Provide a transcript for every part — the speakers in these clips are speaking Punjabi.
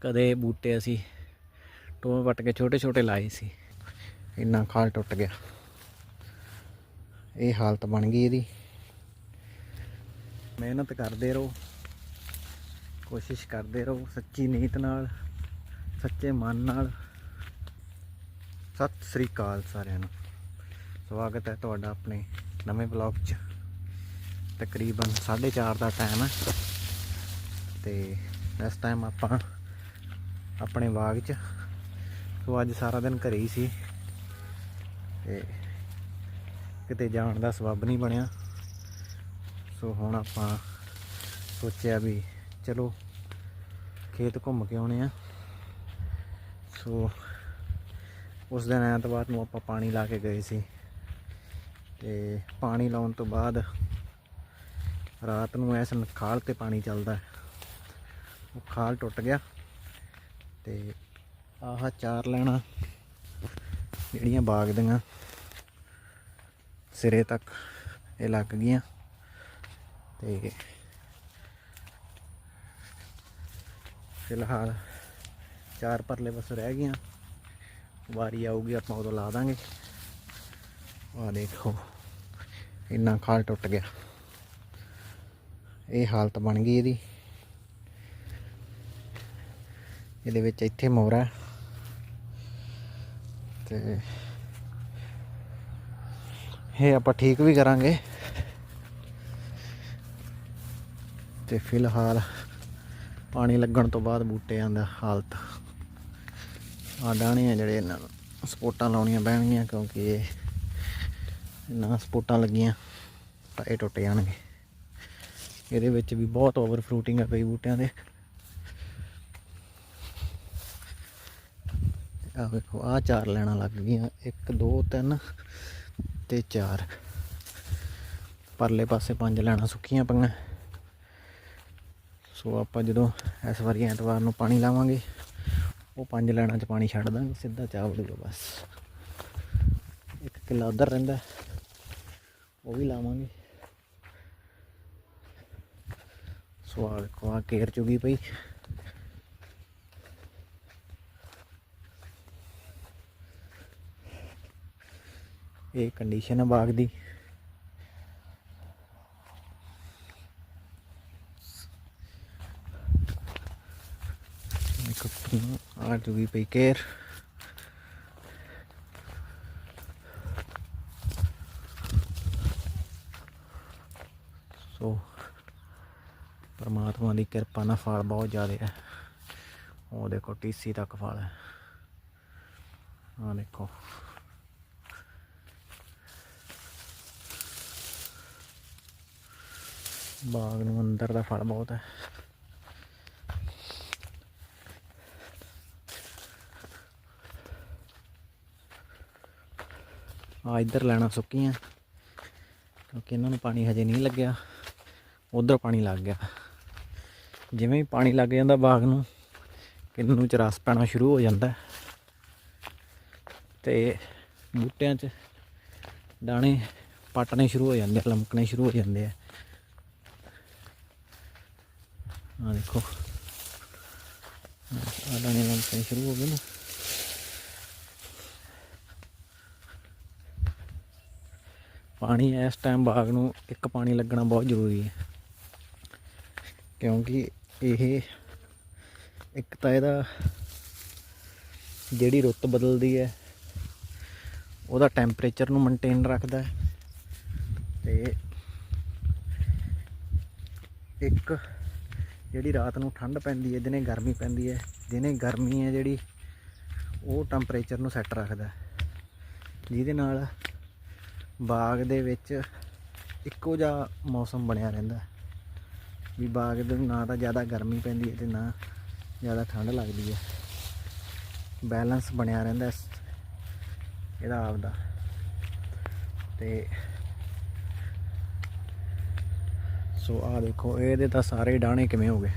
ਕਦੇ ਬੂਟੇ ਅਸੀਂ ਟੋਵੇਂ ਵੱਟ ਕੇ ਛੋਟੇ ਛੋਟੇ ਲਾਏ ਸੀ। ਇੰਨਾ ਖਾਲ ਟੁੱਟ ਗਿਆ। ਇਹ ਹਾਲਤ ਬਣ ਗਈ ਇਹਦੀ। ਮਿਹਨਤ ਕਰਦੇ ਰਹੋ। ਕੋਸ਼ਿਸ਼ ਕਰਦੇ ਰਹੋ ਸੱਚੀ ਨੀਤ ਨਾਲ, ਸੱਚੇ ਮਨ ਨਾਲ। ਸਤਿ ਸ੍ਰੀ ਅਕਾਲ ਸਾਰਿਆਂ ਨੂੰ। ਸਵਾਗਤ ਹੈ ਤੁਹਾਡਾ ਆਪਣੇ ਨਵੇਂ ਬਲੌਗ 'ਚ। ਤਕਰੀਬਨ 4:30 ਦਾ ਟਾਈਮ ਹੈ। ਤੇ ਇਸ ਟਾਈਮ ਆਪਾਂ ਆਪਣੇ ਬਾਗ 'ਚ। ਸੋ ਅੱਜ ਸਾਰਾ ਦਿਨ ਘਰੇ ਹੀ ਸੀ। ਤੇ ਕਿਤੇ ਜਾਣ ਦਾ ਸਬਬ ਨਹੀਂ ਬਣਿਆ। ਸੋ ਹੁਣ ਆਪਾਂ ਸੋਚਿਆ ਵੀ ਚਲੋ ਖੇਤ ਘੁੰਮ ਕੇ ਆਉਣੇ ਆ। ਸੋ ਉਸ ਦਿਨ ਐਤਵਾਰ ਨੂੰ ਆਪਾਂ ਪਾਣੀ ਲਾ ਕੇ ਗਏ ਸੀ। ਤੇ ਪਾਣੀ ਲਾਉਣ ਤੋਂ ਬਾਅਦ ਰਾਤ ਨੂੰ ਐਸ ਖਾਲ ਤੇ ਪਾਣੀ ਚੱਲਦਾ। ਉਹ ਖਾਲ ਟੁੱਟ ਗਿਆ। ਤੇ ਆਹ ਚਾਰ ਲੈਣਾ ਜਿਹੜੀਆਂ ਬਾਗ ਦੀਆਂ ਸਿਰੇ ਤੱਕ ਇਹ ਲੱਗ ਗਈਆਂ ਤੇ ਫਿਲਹਾਲ ਚਾਰ ਪਰਲੇ ਬਸ ਰਹਿ ਗਈਆਂ। ਵਾਰੀ ਆਊਗੀ ਆਪਾਂ ਉਦੋਂ ਲਾ ਦਾਂਗੇ। ਆਹ ਦੇਖੋ, ਇੰਨਾ ਖਾਲ ਟੁੱਟ ਗਿਆ। ਇਹ ਹਾਲਤ ਬਣ ਗਈ ਇਹਦੀ। ਇਹਦੇ ਵਿੱਚ ਇੱਥੇ ਮੋਰਾ ਹੈ। ਤੇ ਇਹ ਆਪਾਂ ਠੀਕ ਵੀ ਕਰਾਂਗੇ। ਤੇ ਫਿਲਹਾਲ ਪਾਣੀ ਲੱਗਣ ਤੋਂ ਬਾਅਦ ਬੂਟਿਆਂ ਦਾ ਹਾਲਤ ਆ ਡਾਣੇ ਆ ਜਿਹੜੇ ਇਹਨਾਂ ਨੂੰ ਸਪੋਰਟਾਂ ਲਾਉਣੀਆਂ ਪੈਣਗੀਆਂ ਕਿਉਂਕਿ ਇਹ ਇਹਨਾਂ ਸਪੋਰਟਾਂ ਲੱਗੀਆਂ, ਤਾਂ ਇਹ ਟੁੱਟ ਜਾਣਗੇ। ਇਹਦੇ ਵਿੱਚ ਵੀ ਬਹੁਤ ਓਵਰ ਫਰੂਟਿੰਗ ਆ ਕਈ ਬੂਟਿਆਂ ਦੇ। ਆ ਵੇਖੋ ਆ ਚਾਰ ਲੈਣਾ ਲੱਗ ਗਈਆਂ। 1 2 3 ਤੇ 4 ਪਰਲੇ ਪਾਸੇ ਪੰਜ ਲੈਣਾ ਸੁੱਕੀਆਂ ਪਈਆਂ। ਸੋ ਆਪਾਂ ਜਦੋਂ ਇਸ ਵਾਰੀ ਐਤਵਾਰ ਨੂੰ ਪਾਣੀ ਲਾਵਾਂਗੇ, ਉਹ ਪੰਜ ਲੈਣਾ ਚ ਪਾਣੀ ਛੱਡ ਦਾਂਗੇ, ਸਿੱਧਾ ਚਾਹ ਚਾਵੜੂਗਾ ਬਸ। ਇੱਕ ਕਿੱਲਾ ਉਧਰ ਰਹਿੰਦਾ। ਉਹ ਵੀ ਲਾਵਾਂਗੇ। ਸੋ ਆ ਵੇਖੋ ਆ ਕੇਰ ਚੁਗੀ ਪਈ। ਇਹ ਕੰਡੀਸ਼ਨ ਹੈ ਬਾਗ ਦੀ। ਆ ਚੁਗੀ ਪਈ ਕੇਰ ਸੋ ਪਰਮਾਤਮਾ ਦੀ ਕਿਰਪਾ ਨਾਲ ਫਲ ਬਹੁਤ ਜ਼ਿਆਦਾ ਹੈ। ਉਹ ਦੇਖੋ, ਟੀਸੀ ਤੱਕ ਫਲ ਹੈ। ਆ ਦੇਖੋ। ਬਾਗ ਨੂੰ ਅੰਦਰ ਦਾ ਫਲ ਬਹੁਤ ਹੈ। ਆ ਇੱਧਰ ਲੈਣਾ ਸੁੱਕੀਆਂ, ਕਿਉਂਕਿ ਇਹਨਾਂ ਨੂੰ ਪਾਣੀ ਹਜੇ ਨਹੀਂ ਲੱਗਿਆ। ਉਧਰ ਪਾਣੀ ਲੱਗ ਗਿਆ। ਜਿਵੇਂ ਹੀ ਪਾਣੀ ਲੱਗ ਜਾਂਦਾ ਬਾਗ ਨੂੰ, ਕਿੰਨੂ ਚ ਰਸ ਪੈਣਾ ਸ਼ੁਰੂ ਹੋ ਜਾਂਦਾ ਹੈ। ਤੇ ਬੂਟਿਆਂ 'ਚ ਦਾਣੇ ਪਟਣੇ ਸ਼ੁਰੂ ਹੋ ਜਾਂਦੇ ਆ, ਲਮਕਣੇ ਸ਼ੁਰੂ ਹੋ ਜਾਂਦੇ ਆ। ਆ ਦੇਖੋ। ਆ ਦਾਣੇ ਲਮਕਣੇ ਸ਼ੁਰੂ ਹੋ ਗਏ ਨਾ। ਪਾਣੀ ਇਸ ਟਾਈਮ ਬਾਗ ਨੂੰ ਇੱਕ ਪਾਣੀ ਲੱਗਣਾ ਬਹੁਤ ਜ਼ਰੂਰੀ ਹੈ। ਕਿਉਂਕਿ ਇਹ ਇੱਕ ਤਾਂ ਇਹਦਾ ਜਿਹੜੀ ਰੁੱਤ ਬਦਲਦੀ ਹੈ, ਉਹਦਾ ਟੈਂਪਰੇਚਰ ਨੂੰ ਮੇਨਟੇਨ ਰੱਖਦਾ ਹੈ। ਤੇ ਇੱਕ ਜਿਹੜੀ ਰਾਤ ਨੂੰ ਠੰਡ ਪੈਂਦੀ ਹੈ ਦਿਨੇ ਗਰਮੀ ਪੈਂਦੀ ਹੈ ਦਿਨੇ ਗਰਮੀ ਹੈ ਜਿਹੜੀ, ਉਹ ਟੈਂਪਰੇਚਰ ਨੂੰ ਸੈੱਟ ਰੱਖਦਾ ਜਿਹਦੇ ਨਾਲ ਬਾਗ ਦੇ ਵਿੱਚ ਇੱਕੋ ਜਿਹਾ ਮੌਸਮ ਬਣਿਆ ਰਹਿੰਦਾ ਵੀ ਬਾਗ ਦੇ ਨਾ ਤਾਂ ਜ਼ਿਆਦਾ ਗਰਮੀ ਪੈਂਦੀ ਹੈ ਤੇ ਨਾ ਜ਼ਿਆਦਾ ਠੰਡ ਲੱਗਦੀ ਹੈ। ਬੈਲੈਂਸ ਬਣਿਆ ਰਹਿੰਦਾ ਇਸ- ਇਹਦਾ ਆਪਦਾ। ਤੇ ਸੋ ਆ ਦੇਖੋ, ਇਹਦੇ ਤਾਂ ਸਾਰੇ ਡਾਣੇ ਕਿਵੇਂ ਹੋ ਗਏ?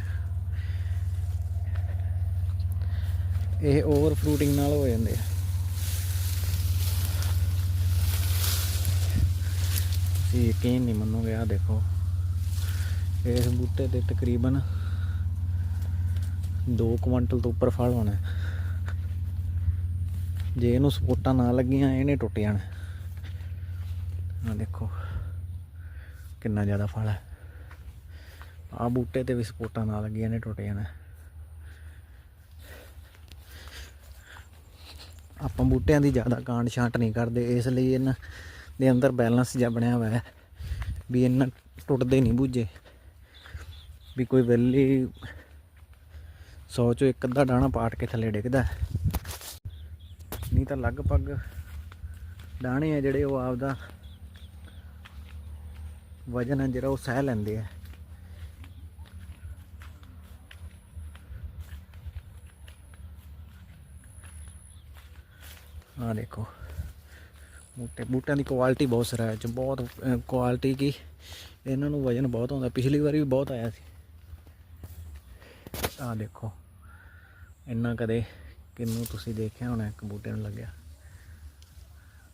ਇਹ ਓਵਰ ਫਰੂਟਿੰਗ ਨਾਲ ਹੋ ਜਾਂਦੇ ਆ। ਤੁਸੀਂ ਯਕੀਨ ਨਹੀਂ ਮੰਨੋਗੇ ਆ ਦੇਖੋ। ਇਸ ਬੂਟੇ ਤੇ ਤਕਰੀਬਨ 2 ਕੁਇੰਟਲ ਤੋਂ ਉੱਪਰ ਫਲ ਹੋਣਾ। ਜੇ ਇਹਨੂੰ ਸਪੋਰਟਾਂ ਨਾ ਲੱਗੀਆਂ, ਇਹਨੇ ਟੁੱਟ ਜਾਣਾ। ਆ ਦੇਖੋ, ਕਿੰਨਾ ਜ਼ਿਆਦਾ ਫਲ ਹੈ। ਆ ਬੂਟੇ ਤੇ ਵੀ ਸਪੋਰਟਾਂ ਨਾਲ ਲੱਗੀਆਂ ਨੇ ਟੁੱਟ ਜਾਣਾ ਆਪਾਂ ਬੂਟਿਆਂ ਦੀ ਜ਼ਿਆਦਾ ਕਾਂਡ ਛਾਂਟ ਨਹੀਂ ਕਰਦੇ, ਇਸ ਲਈ ਇਹਨਾਂ ਦੇ ਅੰਦਰ ਬੈਲੈਂਸ ਜਿਹਾ ਬਣਿਆ ਹੋਇਆ ਹੈ ਵੀ ਇਹਨਾਂ ਟੁੱਟਦੇ ਨਹੀਂ ਬੂਝੇ। ਵੀ ਕੋਈ ਵੇਲੀ ਸੌ ਚੋਂ ਇੱਕ ਅੱਧਾ ਡਾਣਾ ਪਾਟ ਕੇ ਥੱਲੇ ਡਿੱਗਦਾ ਨਹੀਂ ਤਾਂ ਲਗਭਗ ਡਾਣੇ ਆ ਜਿਹੜੇ ਉਹ ਆਪਦਾ ਵਜਨ ਹੈ ਜਿਹੜਾ ਉਹ ਸਹਿ ਲੈਂਦੇ ਆ। ਆ ਦੇਖੋ। ਬੂਟੇ ਬੂਟਿਆਂ ਦੀ ਕੁਆਲਿਟੀ ਬਹੁਤ ਸਿਰਾ ਹੈ। ਚ ਬਹੁਤ ਕੁਆਲਿਟੀ ਕੀ, ਇਹਨਾਂ ਨੂੰ ਵਜਨ ਬਹੁਤ ਆਉਂਦਾ। ਪਿਛਲੀ ਵਾਰੀ ਵੀ ਬਹੁਤ ਆਇਆ ਸੀ। ਆ ਦੇਖੋ। ਇੰਨਾ ਕਦੇ ਕਿੰਨੂੰ ਤੁਸੀਂ ਦੇਖਿਆ ਹੋਣਾ ਇੱਕ ਬੂਟੇ ਨੂੰ ਲੱਗਿਆ?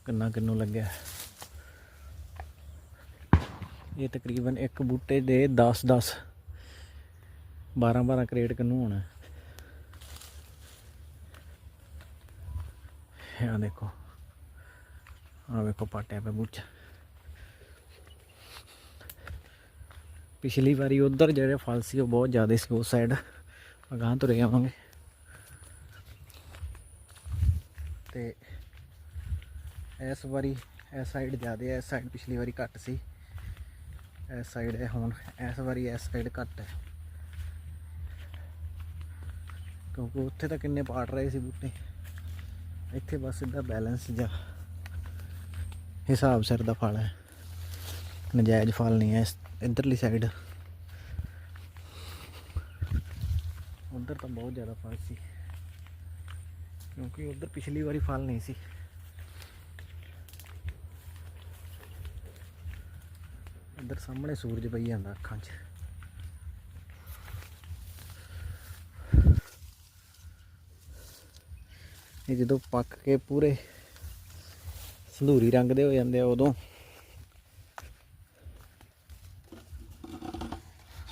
ਕਿੰਨਾ ਕਿੰਨੂੰ ਲੱਗਿਆ? ਇਹ ਤਕਰੀਬਨ ਇੱਕ ਬੂਟੇ ਦੇ 10 10 12 12 ਕਰੇਟ ਕਿੰਨੂੰ ਹੋਣਾ? ਆ ਦੇਖੋ ਆ ਵੇਖੋ ਪਾਟਿਆ ਪਿਆ ਬੂਚਾ ਪਿਛਲੀ ਵਾਰੀ ਉਧਰ ਜਿਹੜੇ ਫਲ ਸੀ ਉਹ ਬਹੁਤ ਜ਼ਿਆਦਾ ਸੀ ਉਸ ਸਾਈਡ ਅਗਾਂਹ ਤੁਰੇ ਆਵਾਂਗੇ ਤੇ ਇਸ ਵਾਰੀ ਇਸ ਸਾਈਡ ਜ਼ਿਆਦਾ ਹੈ ਇਸ ਸਾਈਡ ਪਿਛਲੀ ਵਾਰੀ ਘੱਟ ਸੀ ਇਸ ਸਾਈਡ ਹੈ ਹੁਣ ਇਸ ਵਾਰੀ ਇਸ ਸਾਈਡ ਘੱਟ ਹੈ ਕਿਉਂਕਿ ਉੱਥੇ ਤਾਂ ਕਿੰਨੇ ਪਾਟ ਰਹੇ ਸੀ ਬੂਟੇ ਇੱਥੇ ਬਸ ਇਹਦਾ ਬੈਲੈਂਸ ਜਾਂ ਹਿਸਾਬ ਸਿਰ ਦਾ ਫਲ ਹੈ। ਨਜਾਇਜ਼ ਫਲ ਨਹੀਂ ਹੈ ਇਸ ਇਧਰਲੀ ਸਾਈਡ ਉਧਰ ਤਾਂ ਬਹੁਤ ਜ਼ਿਆਦਾ ਫਲ ਸੀ। ਕਿਉਂਕਿ ਉਧਰ ਪਿਛਲੀ ਵਾਰੀ ਫਲ ਨਹੀਂ ਸੀ। ਇੱਧਰ ਸਾਹਮਣੇ ਸੂਰਜ ਪਈ ਜਾਂਦਾ ਅੱਖਾਂ 'ਚ। ਇਹ ਜਦੋਂ ਪੱਕ ਕੇ ਪੂਰੇ ਸੰਧੂਰੀ ਰੰਗ ਦੇ ਹੋ ਜਾਂਦੇ ਆ ਉਦੋਂ।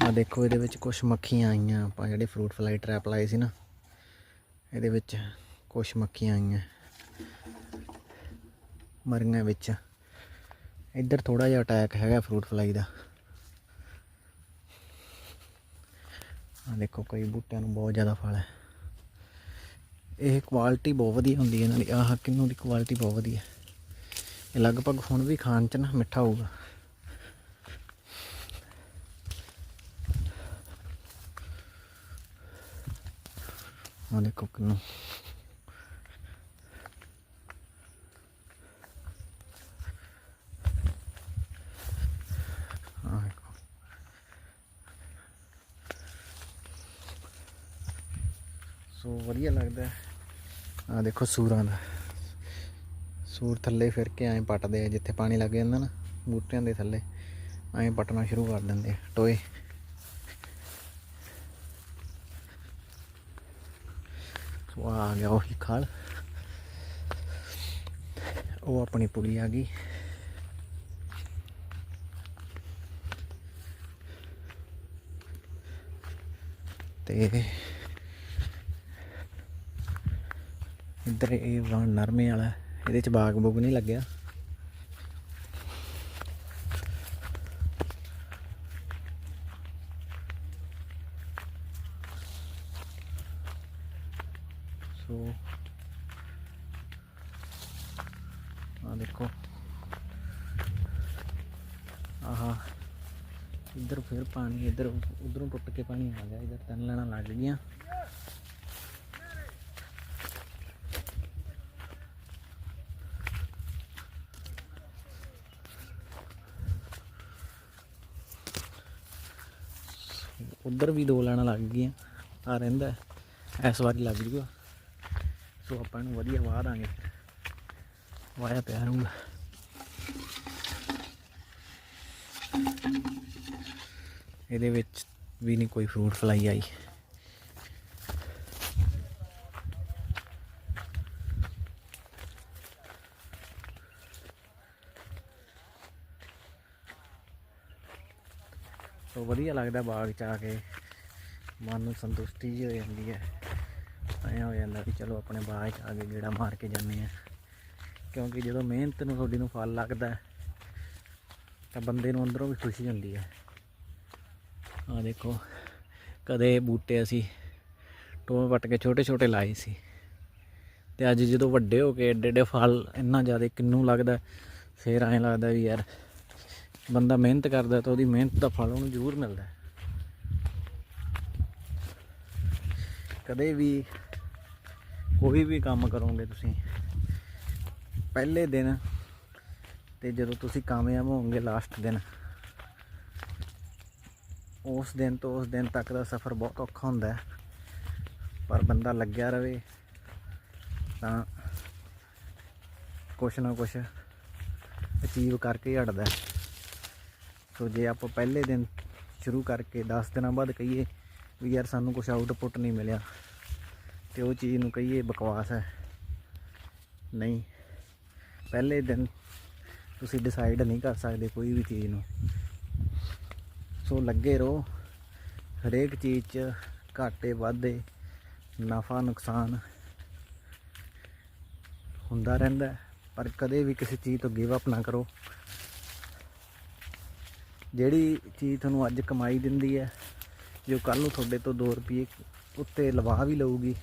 ਆ ਦੇਖੋ, ਇਹਦੇ ਵਿੱਚ ਕੁਝ ਮੱਖੀਆਂ ਆਈਆਂ। ਆਪਾਂ ਜਿਹੜੇ ਫਰੂਟ ਫਲਾਈ ਟ੍ਰੈਪ ਲਾਏ ਸੀ ਨਾ, ਇਹਦੇ ਵਿੱਚ ਕੁਝ ਮੱਖੀਆਂ ਆਈਆਂ। ਮਰੀਆਂ ਵਿੱਚ। ਇੱਧਰ ਥੋੜਾ ਜਿਹਾ ਅਟੈਕ ਹੈਗਾ ਫਰੂਟ ਫਲਾਈ ਦਾ। ਆ ਦੇਖੋ, ਕਈ ਬੂਟਿਆਂ ਨੂੰ ਬਹੁਤ ਜ਼ਿਆਦਾ ਫਲ ਹੈ। ਇਹ ਕੁਆਲਿਟੀ ਬਹੁਤ ਵਧੀਆ ਹੁੰਦੀ ਹੈ ਇਹਨਾਂ ਦੀ। ਆਹ ਕਿੰਨੂ ਦੀ ਕੁਆਲਿਟੀ ਬਹੁਤ ਵਧੀਆ ਇਹ ਲਗਭਗ ਹੁਣ ਵੀ ਖਾਣ ਚ ਨਾ ਮਿੱਠਾ ਹੋਊਗਾ। ਆ ਦੇਖੋ ਕਿੰਨੂ। ਸੋ ਵਧੀਆ ਲੱਗਦਾ ਆ ਦੇਖੋ ਸੂਰਾਂ ਦਾ। ਸੂਰ ਥੱਲੇ ਫਿਰ ਕੇ ਐਂ ਪੱਟਦੇ ਆ, ਜਿੱਥੇ ਪਾਣੀ ਲੱਗ ਜਾਂਦਾ ਨਾ, ਬੂਟਿਆਂ ਦੇ ਥੱਲੇ, ਐਂ ਪੱਟਣਾ ਸ਼ੁਰੂ ਕਰ ਦਿੰਦੇ ਆ, ਟੋਏ। ਸੋ ਆ ਗਿਆ ਉਹੀ ਖਾਲ। ਉਹ ਆਪਣੀ ਪੁਲੀ ਆ ਗਈ। ਤੇ ਇੱਧਰ ਇਹ ਵਾਣ ਨਰਮੇ ਵਾਲਾ ਇਹਦੇ ਚ ਬਾਗ ਬੁਗ ਨਹੀਂ ਲੱਗਿਆ। ਸੋ ਆ ਦੇਖੋ। ਆਹਾ, ਇੱਧਰ ਫਿਰ ਪਾਣੀ, ਇੱਧਰ ਉਧਰੋਂ ਟੁੱਟ ਕੇ ਪਾਣੀ ਆ ਗਿਆ। ਇੱਧਰ ਤਿੰਨ ਲੈਣਾ ਲੱਗ ਗਈਆਂ। ਉਧਰ ਵੀ ਦੋ ਲੈਣਾ ਲੱਗ ਗਈਆਂ, ਆ ਰਹਿੰਦਾ ਇਸ ਵਾਰੀ ਲੱਗ ਜੂਗਾ। ਸੋ ਆਪਾਂ ਨੂੰ ਵਧੀਆ ਵਾਹ ਦਾਂਗੇ। ਵਾਇਆ ਪਿਆ ਰਹੂਗਾ ਇਹਦੇ ਵਿੱਚ ਵੀ ਨਹੀਂ ਕੋਈ ਫਰੂਟ ਫਲਾਈ ਆਈ ਸੋ ਵਧੀਆ ਲੱਗਦਾ ਬਾਗ ਚ ਆ ਕੇ। ਮਨ ਨੂੰ ਸੰਤੁਸ਼ਟੀ ਜੀ ਹੋ ਜਾਂਦੀ ਹੈ। ਐਂ ਹੋ ਜਾਂਦਾ ਵੀ ਚਲੋ ਆਪਣੇ ਬਾਗ 'ਚ ਆ ਕੇ ਗੇੜਾ ਮਾਰ ਕੇ ਜਾਂਦੇ ਆ ਕਿਉਂਕਿ ਜਦੋਂ ਮਿਹਨਤ ਨੂੰ ਤੁਹਾਡੀ ਨੂੰ ਫਲ ਲੱਗਦਾ ਤਾਂ ਬੰਦੇ ਨੂੰ ਅੰਦਰੋਂ ਵੀ ਖੁਸ਼ੀ ਹੁੰਦੀ ਹੈ। ਆ ਦੇਖੋ, ਕਦੇ ਬੂਟੇ ਅਸੀਂ ਟੋਏ ਵੱਟ ਕੇ ਛੋਟੇ ਛੋਟੇ ਲਾਏ ਸੀ। ਤੇ ਅੱਜ ਜਦੋਂ ਵੱਡੇ ਹੋ ਕੇ ਏਡੇ ਏਡੇ ਫਲ ਇੰਨਾ ਜ਼ਿਆਦਾ ਕਿੰਨੂ ਲੱਗਦਾ ਫੇਰ ਐਂ ਲੱਗਦਾ ਵੀ ਯਾਰ ਬੰਦਾ ਮਿਹਨਤ ਕਰਦਾ ਤਾਂ ਉਹਦੀ ਮਿਹਨਤ ਦਾ ਫਲ ਉਹਨੂੰ ਜ਼ਰੂਰ ਮਿਲਦਾ ਕਦੇ ਵੀ ਕੋਈ ਵੀ ਕੰਮ ਕਰੋਗੇ ਤੁਸੀਂ, ਪਹਿਲੇ ਦਿਨ ਤੇ ਜਦੋਂ ਤੁਸੀਂ ਕਾਮਯਾਬ ਹੋਵੋਗੇ ਲਾਸਟ ਦਿਨ, ਉਸ ਦਿਨ ਤੋਂ ਉਸ ਦਿਨ ਤੱਕ ਦਾ ਸਫ਼ਰ ਬਹੁਤ ਔਖਾ ਹੁੰਦਾ ਹੈ। ਪਰ ਬੰਦਾ ਲੱਗਿਆ ਰਵੇ ਤਾਂ ਕੁਛ ਨਾ ਕੁਛ ਅਚੀਵ ਕਰਕੇ ਹੀ ਹਟਦਾ ਸੋ ਜੇ ਆਪਾਂ ਪਹਿਲੇ ਦਿਨ ਸ਼ੁਰੂ ਕਰਕੇ 10 ਦਿਨਾਂ ਬਾਅਦ ਕਹੀਏ ਵੀ ਯਾਰ ਸਾਨੂੰ ਕੁਝ ਆਊਟਪੁੱਟ ਨਹੀਂ ਮਿਲਿਆ, ਤੇ ਉਹ ਚੀਜ਼ ਨੂੰ ਕਹੀਏ ਬਕਵਾਸ ਹੈ। ਨਹੀਂ, ਪਹਿਲੇ ਦਿਨ ਤੁਸੀਂ ਡਿਸਾਈਡ ਨਹੀਂ ਕਰ ਸਕਦੇ ਕੋਈ ਵੀ ਚੀਜ਼ ਨੂੰ। ਸੋ ਲੱਗੇ ਰਹੋ, ਹਰੇਕ ਚੀਜ਼ 'ਚ ਘਾਟੇ ਵਾਧੇ, ਨਫਾ ਨੁਕਸਾਨ ਹੁੰਦਾ ਰਹਿੰਦਾ ਪਰ ਕਦੇ ਵੀ ਕਿਸੇ ਚੀਜ਼ ਤੋਂ ਗਿਵ ਅਪ ਨਾ ਕਰੋ। ਜਿਹੜੀ ਚੀਜ਼ ਤੁਹਾਨੂੰ ਅੱਜ ਕਮਾਈ ਦਿੰਦੀ ਹੈ, ਜੋ ਕੱਲ ਨੂੰ ਤੁਹਾਡੇ ਤੋਂ 2 ਰੁਪਏ ਉੱਤੇ ਲਵਾ ਵੀ ਲਊਗੀ,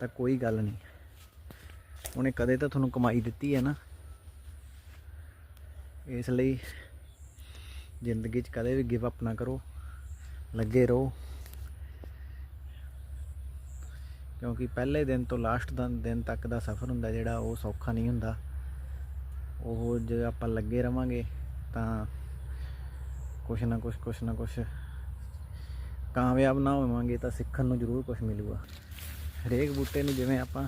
ਤਾਂ ਕੋਈ ਗੱਲ ਨਹੀਂ। ਉਹਨੇ ਕਦੇ ਤਾਂ ਤੁਹਾਨੂੰ ਕਮਾਈ ਦਿੱਤੀ ਹੈ ਨਾ। ਇਸ ਲਈ ਜ਼ਿੰਦਗੀ 'ਚ ਕਦੇ ਵੀ ਗਿਵ ਅਪ ਨਾ ਕਰੋ, ਲੱਗੇ ਰਹੋ। ਕਿਉਂਕਿ ਪਹਿਲੇ ਦਿਨ ਤੋਂ ਲਾਸਟ ਦਿਨ ਤੱਕ ਦਾ ਸਫ਼ਰ ਹੁੰਦਾ ਜਿਹੜਾ, ਉਹ ਸੌਖਾ ਨਹੀਂ ਹੁੰਦਾ। ਉਹ ਜੇ ਆਪਾਂ ਲੱਗੇ ਰਵਾਂਗੇ, ਤਾਂ ਕੁਛ ਨਾ ਕੁਛ ਕੁਛ ਨਾ ਕੁਛ। ਕਾਮਯਾਬ ਨਾ ਹੋਵਾਂਗੇ ਤਾਂ ਸਿੱਖਣ ਨੂੰ ਜ਼ਰੂਰ ਕੁਝ ਮਿਲੂਗਾ। ਹਰੇਕ ਬੂਟੇ ਨੂੰ ਜਿਵੇਂ ਆਪਾਂ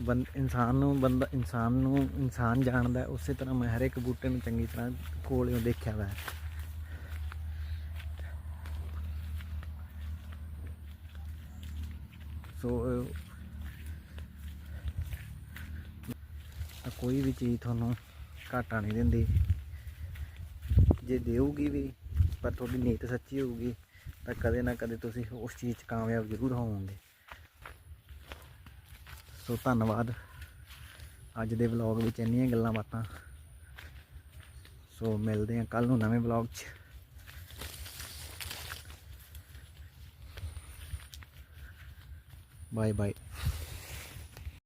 ਬੰ, ਇਨਸਾਨ ਨੂੰ, ਬੰਦਾ, ਇਨਸਾਨ ਨੂੰ, ਇਨਸਾਨ ਜਾਣਦਾ ਉਸੇ ਤਰ੍ਹਾਂ ਮੈਂ ਹਰ ਇੱਕ ਬੂਟੇ ਨੂੰ ਚੰਗੀ ਤਰ੍ਹਾਂ ਕੋਲੋਂ ਦੇਖਿਆ ਵਾ ਸੋ ਕੋਈ ਵੀ ਚੀਜ਼ ਤੁਹਾਨੂੰ ਘਾਟਾ ਨਹੀਂ ਦਿੰਦੀ। ਜੇ ਦੇਊਗੀ ਵੀ, ਪਰ ਤੁਹਾਡੀ ਨੀਤ ਸੱਚੀ ਹੋਊਗੀ, ਤਾਂ ਕਦੇ ਨਾ ਕਦੇ ਤੁਸੀਂ ਉਸ ਚੀਜ਼ 'ਚ ਕਾਮਯਾਬ ਜ਼ਰੂਰ ਹੋਵੋਗੇ। ਸੋ ਧੰਨਵਾਦ। ਅੱਜ ਦੇ ਵਲੌਗ ਵਿੱਚ ਇੰਨੀਆਂ ਗੱਲਾਂ ਬਾਤਾਂ। ਸੋ ਮਿਲਦੇ ਹਾਂ ਕੱਲ ਨੂੰ ਨਵੇਂ ਵਲੌਗ 'ਚ। Bye bye.